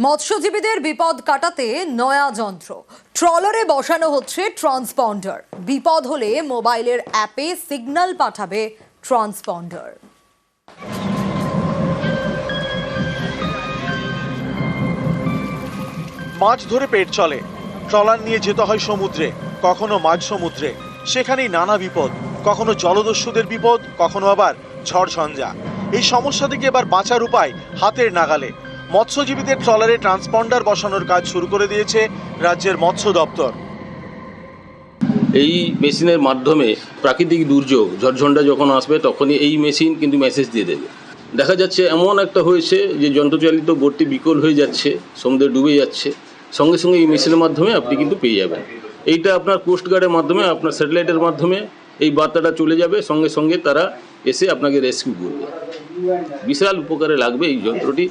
মৎস্যজীবীদের বিপদ কাটাতে নয়া যন্ত্র। ট্রলারে বসানো হচ্ছে ট্রান্সপন্ডার। বিপদ হলে মোবাইলের অ্যাপে সিগন্যাল পাঠাবে ট্রান্সপন্ডার। মাছ ধরে পেট চলে। ট্রলার নিয়ে যেতে হয় সমুদ্রে, কখনো মাঝ সমুদ্রে। সেখানেই নানা বিপদ, কখনো জলদস্যুদের বিপদ, কখনো আবার ঝড় ঝঞ্ঝা। এই সমস্যা থেকে এবার বাঁচার উপায় হাতের নাগালে। মৎস্যজীবীদের ট্রলারে ট্রান্সপন্ডার বসানোর কাজ শুরু করে দিয়েছে রাজ্যের মৎস্য দপ্তর। এই মেশিনের মাধ্যমে প্রাকৃতিক দুর্যোগ, ঝড়ঝণ্ডা যখন আসবে, তখনই এই মেশিন কিন্তু মেসেজ দিয়ে দেবে। দেখা যাচ্ছে এমন একটা হয়েছে যে যন্ত্রচালিত বোটটি বিকল হয়ে যাচ্ছে, সমুদ্রে ডুবে যাচ্ছে। সঙ্গে সঙ্গে এই মেশিনের মাধ্যমে আপনি কিন্তু পেয়ে যাবেন। এইটা আপনার কোস্টগার্ডের মাধ্যমে, আপনার স্যাটেলাইটের মাধ্যমে এই বার্তাটা চলে যাবে। সঙ্গে সঙ্গে তারা এসে আপনাকে রেস্কিউ করবে। বিশাল উপকারে লাগবে এই যন্ত্রটি।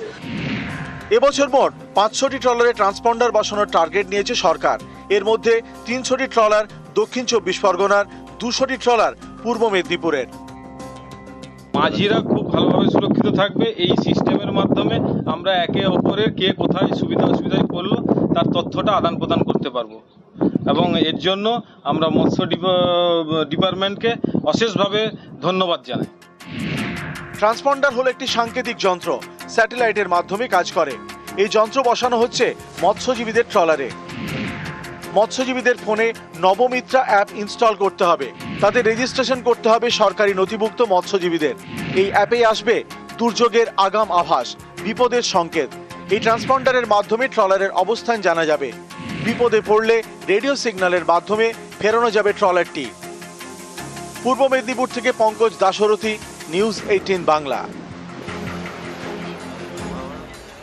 এবছর মোট পাঁচশোটি ট্রলারে ট্রান্সপন্ডার বসানোর টার্গেট নিয়েছে সরকার। এর মধ্যে তিনশোটি ট্রলার দক্ষিণ চব্বিশ পরগনার দুশোটি ট্রলার পূর্ব মেদিনীপুরের। মাঝিরা খুব ভালোভাবে সুরক্ষিত থাকবে এই সিস্টেমের মাধ্যমে আমরা একে অপরের কে কোথায় সুবিধা অসুবিধায় পড়ল তার তথ্যটা আদান প্রদান করতে পারব। এবং এর জন্য আমরা মৎস্য ডিপা- ডিপার্টমেন্টকে অশেষভাবে ধন্যবাদ জানাই। ট্রান্সপন্ডার হলো একটি সাংকেতিক যন্ত্র। স্যাটেলাইটের মাধ্যমে কাজ করে। এই যন্ত্র বসানো হচ্ছে মৎস্যজীবীদের ট্রলারে। মৎস্যজীবীদের ফোনে নবমিত্রা অ্যাপ ইনস্টল করতে হবে। তাদের রেজিস্ট্রেশন করতে হবে সরকারি নথিভুক্ত মৎস্যজীবীদের। এই অ্যাপে আসবে দুর্যোগের আগাম আভাস, বিপদের সংকেত। এই ট্রান্সপন্ডারের মাধ্যমে ট্রলারের অবস্থান জানা যাবে। বিপদে পড়লে রেডিও সিগন্যালের মাধ্যমে ফেরানো যাবে ট্রলারটি। পূর্ব মেদিনীপুর থেকে পঙ্কজ দাশরথী, নিউজ এইটিন বাংলা।